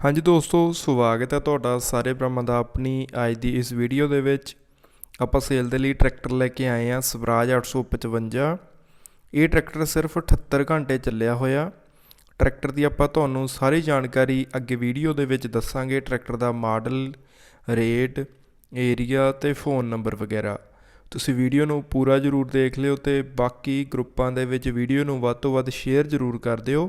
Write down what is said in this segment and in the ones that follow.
ਹਾਂਜੀ ਦੋਸਤੋ, ਸਵਾਗਤ ਹੈ ਤੁਹਾਡਾ ਸਾਰੇ ਭਰਾਵਾਂ ਦਾ ਆਪਣੀ ਅੱਜ ਦੀ ਇਸ ਵੀਡੀਓ ਦੇ ਵਿੱਚ। ਆਪਾਂ ਸੇਲ ਦੇ ਲਈ ਟਰੈਕਟਰ ਲੈ ਕੇ ਆਏ ਹਾਂ, ਸਵਰਾਜ 855 ਇਹ ਟਰੈਕਟਰ ਸਿਰਫ 78 ਘੰਟੇ ਚੱਲਿਆ ਹੋਇਆ। ਟਰੈਕਟਰ ਦੀ ਆਪਾਂ ਤੁਹਾਨੂੰ ਸਾਰੀ ਜਾਣਕਾਰੀ ਅੱਗੇ ਵੀਡੀਓ ਦੇ ਵਿੱਚ ਦੱਸਾਂਗੇ ਟਰੈਕਟਰ ਦਾ ਮਾਡਲ ਰੇਟ ਏਰੀਆ ਤੇ ਫੋਨ ਨੰਬਰ ਵਗੈਰਾ। ਤੁਸੀਂ ਵੀਡੀਓ ਨੂੰ ਪੂਰਾ ਜ਼ਰੂਰ ਦੇਖ ਲਿਓ ਤੇ ਬਾਕੀ ਗਰੁੱਪਾਂ ਦੇ ਵਿੱਚ ਵੀਡੀਓ ਨੂੰ ਵੱਧ ਤੋਂ ਵੱਧ ਸ਼ੇਅਰ ਜ਼ਰੂਰ ਕਰ ਦਿਓ।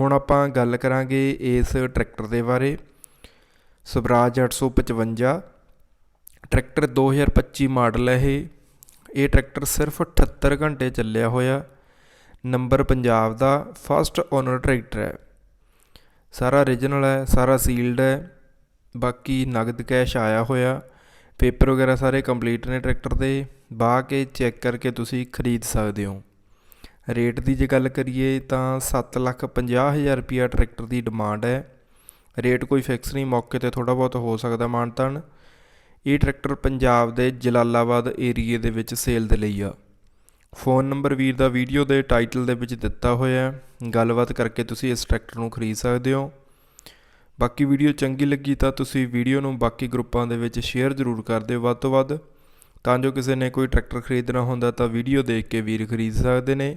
ਹੁਣ ਆਪਾਂ ਗੱਲ ਕਰਾਂਗੇ ਇਸ ਟਰੈਕਟਰ ਦੇ ਬਾਰੇ। ਸਵਰਾਜ 855 ਟਰੈਕਟਰ 2025 ਮਾਡਲ ਹੈ ਇਹ। ਇਹ ਟਰੈਕਟਰ ਸਿਰਫ 78 ਘੰਟੇ ਚੱਲਿਆ ਹੋਇਆ। ਨੰਬਰ ਪੰਜਾਬ ਦਾ ਫਸਟ ਓਨਰ ਟਰੈਕਟਰ ਹੈ। ਸਾਰਾ ਓਰੀਜਨਲ ਹੈ, ਸਾਰਾ ਸੀਲਡ ਹੈ। ਬਾਕੀ ਨਗਦ ਕੈਸ਼ ਆਇਆ ਹੋਇਆ। ਪੇਪਰ ਵਗੈਰਾ ਸਾਰੇ ਕੰਪਲੀਟ ਨੇ ਟਰੈਕਟਰ ਦੇ। ਬਾ ਕੇ ਚੈੱਕ ਕਰਕੇ ਤੁਸੀਂ ਖਰੀਦ ਸਕਦੇ ਹੋ। ਰੇਟ ਦੀ ਜੇ ਗੱਲ ਕਰੀਏ ਤਾਂ 750000 ਰੁਪਿਆ ਟਰੈਕਟਰ ਦੀ ਡਿਮਾਂਡ ਹੈ। ਰੇਟ ਕੋਈ ਫਿਕਸ ਨਹੀਂ, ਮੌਕੇ ਤੇ ਥੋੜਾ ਬਹੁਤ ਹੋ ਸਕਦਾ ਮਾਨਤਨ ਇਹ ਟਰੈਕਟਰ ਪੰਜਾਬ ਦੇ ਜਲਾਲਾਬਾਦ ਏਰੀਏ ਦੇ ਵਿੱਚ ਸੇਲ ਦੇ ਲਈ ਆ। ਫੋਨ ਨੰਬਰ ਵੀਰ ਦਾ ਵੀਡੀਓ ਦੇ ਟਾਈਟਲ ਦੇ ਵਿੱਚ ਦਿੱਤਾ ਹੋਇਆ ਹੈ। ਗੱਲਬਾਤ ਕਰਕੇ ਤੁਸੀਂ ਇਸ ਟਰੈਕਟਰ ਨੂੰ ਖਰੀਦ ਸਕਦੇ ਹੋ। ਬਾਕੀ ਵੀਡੀਓ ਚੰਗੀ ਲੱਗੀ ਤਾਂ ਤੁਸੀਂ ਵੀਡੀਓ ਨੂੰ ਬਾਕੀ ਗਰੁੱਪਾਂ ਦੇ ਵਿੱਚ ਸ਼ੇਅਰ ਜ਼ਰੂਰ ਕਰ ਦਿਓ ਵੱਧ ਤੋਂ ਵੱਧ। ਤਾਂ ਜੋ ਕਿਸੇ ਨੇ ਕੋਈ ਟਰੈਕਟਰ ਖਰੀਦਣਾ ਹੁੰਦਾ ਤਾਂ ਵੀਡੀਓ ਦੇਖ ਕੇ ਵੀਰ ਖਰੀਦ ਸਕਦੇ ਨੇ।